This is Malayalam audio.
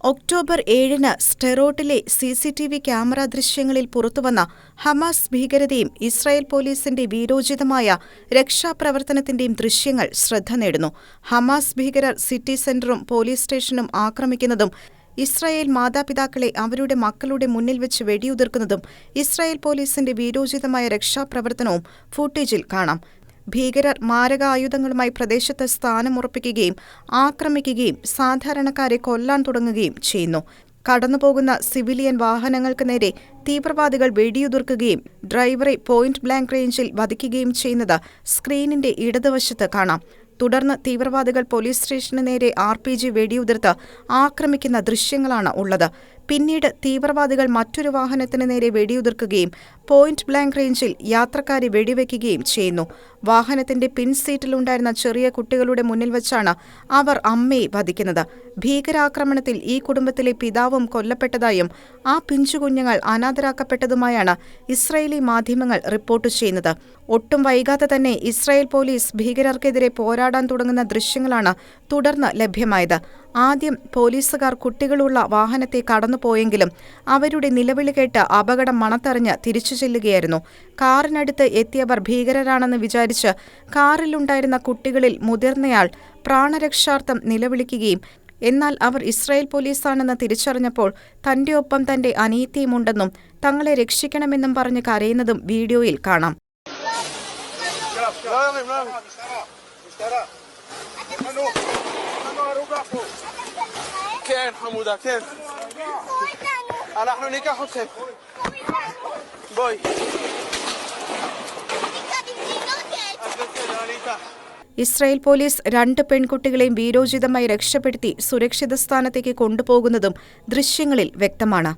ഒക്ടോബർ ഏഴിന് സ്റ്റെറോട്ടിലെ C C T V camera ദൃശ്യങ്ങളിൽ പുറത്തുവന്ന ഹമാസ് ഭീകരതയും ഇസ്രായേൽ പോലീസിന്റെ വീരോചിതമായ രക്ഷാപ്രവർത്തനത്തിന്റെയും ദൃശ്യങ്ങൾ ശ്രദ്ധ നേടുന്നു. ഹമാസ് ഭീകരർ സിറ്റി സെന്ററും പോലീസ് സ്റ്റേഷനും ആക്രമിക്കുന്നതും ഇസ്രായേൽ മാതാപിതാക്കളെ അവരുടെ മക്കളുടെ മുന്നിൽ വെച്ച് വെടിയുതിർക്കുന്നതും ഇസ്രായേൽ പോലീസിന്റെ വീരോചിതമായ രക്ഷാപ്രവർത്തനവും ഫൂട്ടേജിൽ കാണാം. ഭീകരർ മാരകായുധങ്ങളുമായി പ്രദേശത്ത് സ്ഥാനമുറപ്പിക്കുകയും ആക്രമിക്കുകയും സാധാരണക്കാരെ കൊല്ലാൻ തുടങ്ങുകയും ചെയ്യുന്നു. കടന്നുപോകുന്ന സിവിലിയൻ വാഹനങ്ങൾക്ക് നേരെ തീവ്രവാദികൾ വെടിയുതിർക്കുകയും ഡ്രൈവറെ പോയിന്റ് ബ്ലാങ്ക് റേഞ്ചിൽ വധിക്കുകയും ചെയ്യുന്നത് സ്ക്രീനിന്റെ ഇടതുവശത്ത് കാണാം. തുടർന്ന് തീവ്രവാദികൾ പോലീസ് സ്റ്റേഷന് നേരെ ആർ പി ജി വെടിയുതിർത്ത് ആക്രമിക്കുന്ന ദൃശ്യങ്ങളാണ് ഉള്ളത്. പിന്നീട് തീവ്രവാദികൾ മറ്റൊരു വാഹനത്തിന് നേരെ വെടിയുതിർക്കുകയും പോയിന്റ് ബ്ലാങ്ക് റേഞ്ചിൽ യാത്രക്കാരെ വെടിവെക്കുകയും ചെയ്യുന്നു. വാഹനത്തിന്റെ പിൻസീറ്റിലുണ്ടായിരുന്ന ചെറിയ കുട്ടികളുടെ മുന്നിൽ വച്ചാണ് അവർ അമ്മയെ വധിക്കുന്നത്. ഭീകരാക്രമണത്തിൽ ഈ കുടുംബത്തിലെ പിതാവും കൊല്ലപ്പെട്ടതായും ആ പിഞ്ചുകുഞ്ഞുങ്ങൾ അനാഥരാക്കപ്പെട്ടതുമായാണ് ഇസ്രയേലി മാധ്യമങ്ങൾ റിപ്പോർട്ട് ചെയ്യുന്നത്. ഒട്ടും വൈകാതെ തന്നെ ഇസ്രായേൽ പോലീസ് ഭീകരർക്കെതിരെ പോരാടാൻ തുടങ്ങുന്ന ദൃശ്യങ്ങളാണ് തുടർന്ന് ലഭ്യമായത്. ആദ്യം പോലീസുകാർ കുട്ടികളുള്ള വാഹനത്തെ കടന്നുപോയെങ്കിലും അവരുടെ നിലവിളി കേട്ട് അപകടം മണത്തറിഞ്ഞ് തിരിച്ചു ചെല്ലുകയായിരുന്നു. കാറിനടുത്ത് എത്തിയവർ ഭീകരരാണെന്ന് വിചാരിച്ച് കാറിലുണ്ടായിരുന്ന കുട്ടികളിൽ മുതിർന്നയാൾ പ്രാണരക്ഷാർത്ഥം നിലവിളിക്കുകയും എന്നാൽ അവർ ഇസ്രായേൽ പോലീസാണെന്ന് തിരിച്ചറിഞ്ഞപ്പോൾ തന്റെ ഒപ്പം തന്റെ അനീതിയുമുണ്ടെന്നും തങ്ങളെ രക്ഷിക്കണമെന്നും പറഞ്ഞ് കരയുന്നതും വീഡിയോയിൽ കാണാം. כן, חמודה, כן. אנחנו ניקח אתכם. בואי. ഇസ്രായേൽ പോലീസ് രണ്ട് പെൺകുട്ടികളെയും വീരോചിതമായി രക്ഷപ്പെടുത്തി സുരക്ഷിത സ്ഥാനത്തേക്ക് കൊണ്ടുപോകുന്നതും ദൃശ്യങ്ങളിൽ വ്യക്തമാണ്